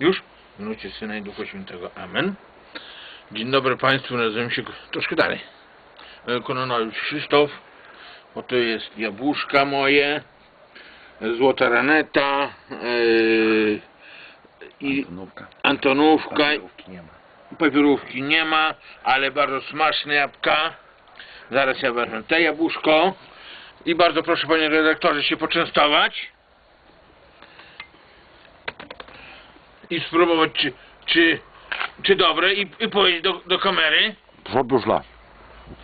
Już? W minucie Syna i Ducha Świętego. Amen. Dzień dobry Państwu, nazywam się troszkę dalej. Kononowicz Krzysztof. Oto jest jabłuszka moje, złota raneta e, i Antonówka. Antonówka. Papierówki nie ma. Papierówki nie ma, ale bardzo smaczne jabłka. Zaraz ja wezmę te jabłuszko. I bardzo proszę panie redaktorze się poczęstować. I spróbować czy, czy, czy dobre i, i powiedzieć do, do kamery. Podróżla.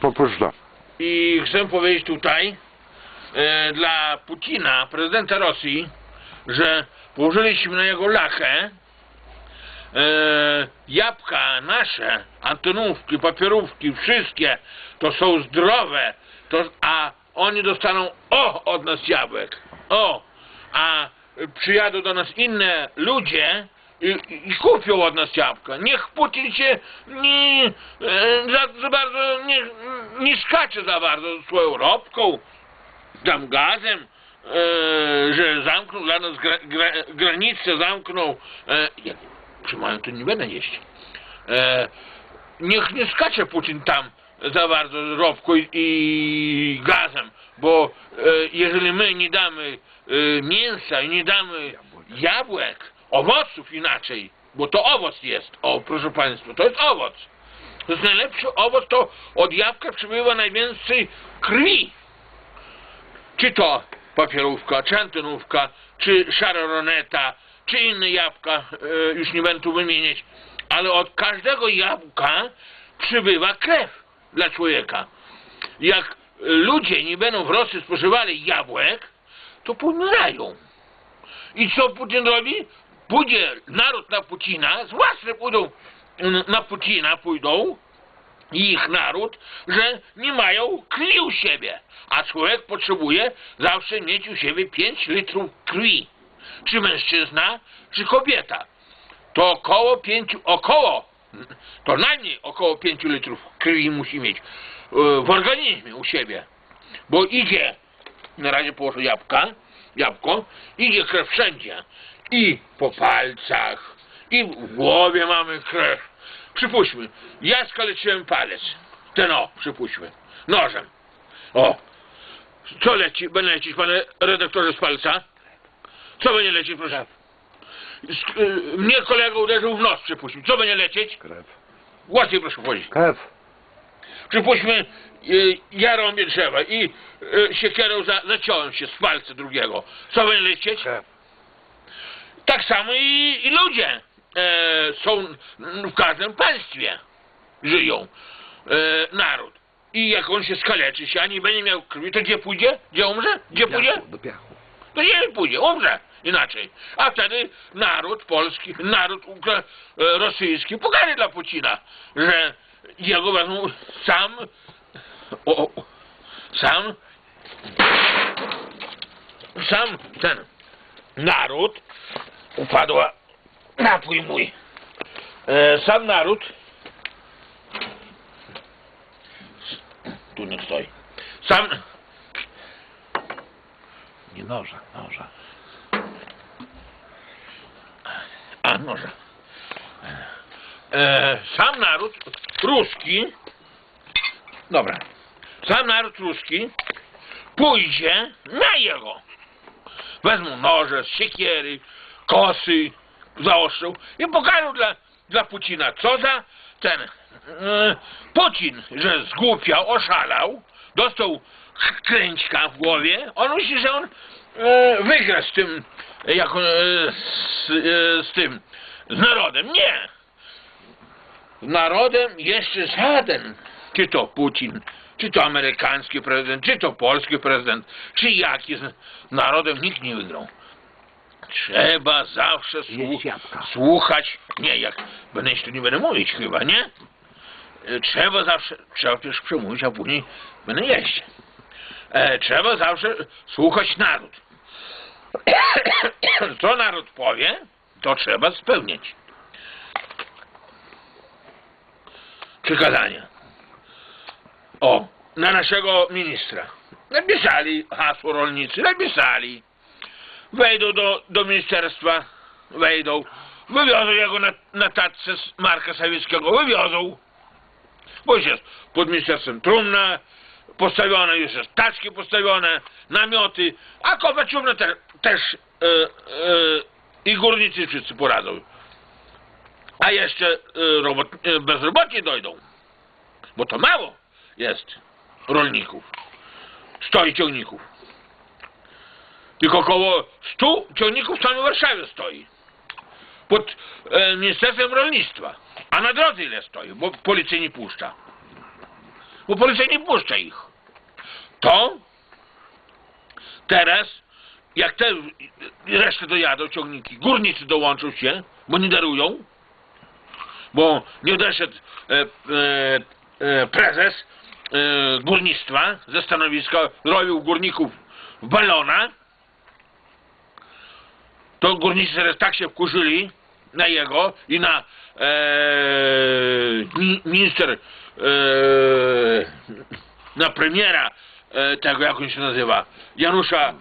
Podróżla. I chcę powiedzieć tutaj e, dla Putina, prezydenta Rosji, że położyliśmy na jego lachę e, jabłka nasze, antonówki, papierówki, wszystkie, to są zdrowe, to, a oni dostaną o od nas jabłek, o, a przyjadą do nas inne ludzie i, i kupią od nas jabłka. Niech Putin się nie, e, za, za bardzo nie, nie skacze za bardzo swoją ropką, tam gazem, e, że zamknął dla nas gra, gra, granicę, zamknął. E, trzymają, to nie będę jeść. E, niech nie skacze Putin tam za bardzo ropką i, i gazem, bo e, jeżeli my nie damy e, mięsa i nie damy jabłek, owoców inaczej, bo to owoc jest, o proszę Państwa, to jest owoc. To jest najlepszy owoc, to od jabłka przybywa najwięcej krwi. Czy to papierówka, czy antonówka, czy szaroroneta, czy inne jabłka, e, już nie będę tu wymieniać, ale od każdego jabłka przybywa krew dla człowieka. Jak ludzie nie będą w Rosji spożywali jabłek, to pomierają. I co Putin robi? Pójdzie naród na Putina, zwłaszcza pójdą na Putina, pójdą ich naród, że nie mają krwi u siebie. A człowiek potrzebuje zawsze mieć u siebie 5 litrów krwi. Czy mężczyzna, czy kobieta. To około 5, około, to najmniej około 5 litrów krwi musi mieć e, w organizmie u siebie. Bo idzie, na razie położę jabłka, jabłko, idzie krew wszędzie. I po palcach, i w głowie mamy krew. Przypuśćmy, ja skaleczyłem palec. Ten o, przypuśćmy. Nożem. O. Co leci? Będzie lecieć, panie redaktorze, z palca? Co będzie lecieć, proszę? Y, mnie kolega uderzył w nos, przypuśćmy. Co będzie lecieć? Krew. Łatwiej proszę powiedzieć. Krew. Przypuśćmy, y, ja rąbię drzewa i y, siekierą za, zaciąłem się z palca drugiego. Co będzie lecieć? Krew. Tak samo i, i ludzie e, są w każdym państwie. Żyją. E, naród. I jak on się skaleczy się, a nie będzie miał krwi, to gdzie pójdzie? Gdzie umrze? Gdzie pójdzie? Piachu, do piachu. To nie pójdzie, umrze inaczej. A wtedy naród polski, naród ukra- e, rosyjski pokaże dla Putina, że jego wezmą sam, o, o, sam, sam ten naród upadła napój mój. E, sam naród tu nie stoi. Sam Nie noża, noża. A, może. E, sam naród ruski, dobra, sam naród ruski pójdzie na jego. Wezmą noże, siekiery, kosy, zaostrzą i pokażą dla, dla Pucina, co za ten e, Pucin, że zgłupiał, oszalał, dostał kręćka w głowie, on myśli, że on e, wygra z tym, jak e, z, e, z tym, z narodem. Nie! Narodem jeszcze żaden, czy to Putin, czy to amerykański prezydent, czy to polski prezydent, czy jaki z narodem nikt nie wygrał. Trzeba zawsze słu- Jeść jabłka. słuchać, nie, jak będę jeszcze nie będę mówić chyba, nie? E, Trzeba zawsze, trzeba też przemówić, a później będę jeść. E, trzeba zawsze słuchać naród. Co naród powie, to trzeba spełniać. Przykazania. O, na naszego ministra. Napisali hasło rolnicy, napisali. Wejdą do, do ministerstwa, wejdą, wywiozą jego na, na tatce z Marka Sawieckiego, wywiozą. Bo już jest pod ministerstwem trumna. Postawione, już jest taczki postawione, namioty, a Kowaciówna te, też e, e, i górnicy wszyscy poradzą. A jeszcze e, robot, e, dojdą, bo to mało jest rolników, stoi ciągników. Tylko około 100 ciągników w samej Warszawie stoi. Pod e, Ministerstwem Rolnictwa. A na drodze ile stoi, bo policja nie puszcza. Bo policja nie puszcza ich. To teraz, jak te resztę dojadą ciągniki, górnicy dołączą się, bo nie darują, bo nie odeszedł e, e, e, prezes e, górnictwa ze stanowiska, robił górników balona, to górnicy teraz tak się wkurzyli na jego i na e, mi, minister e, na premiera e, tego jak on się nazywa Janusza e,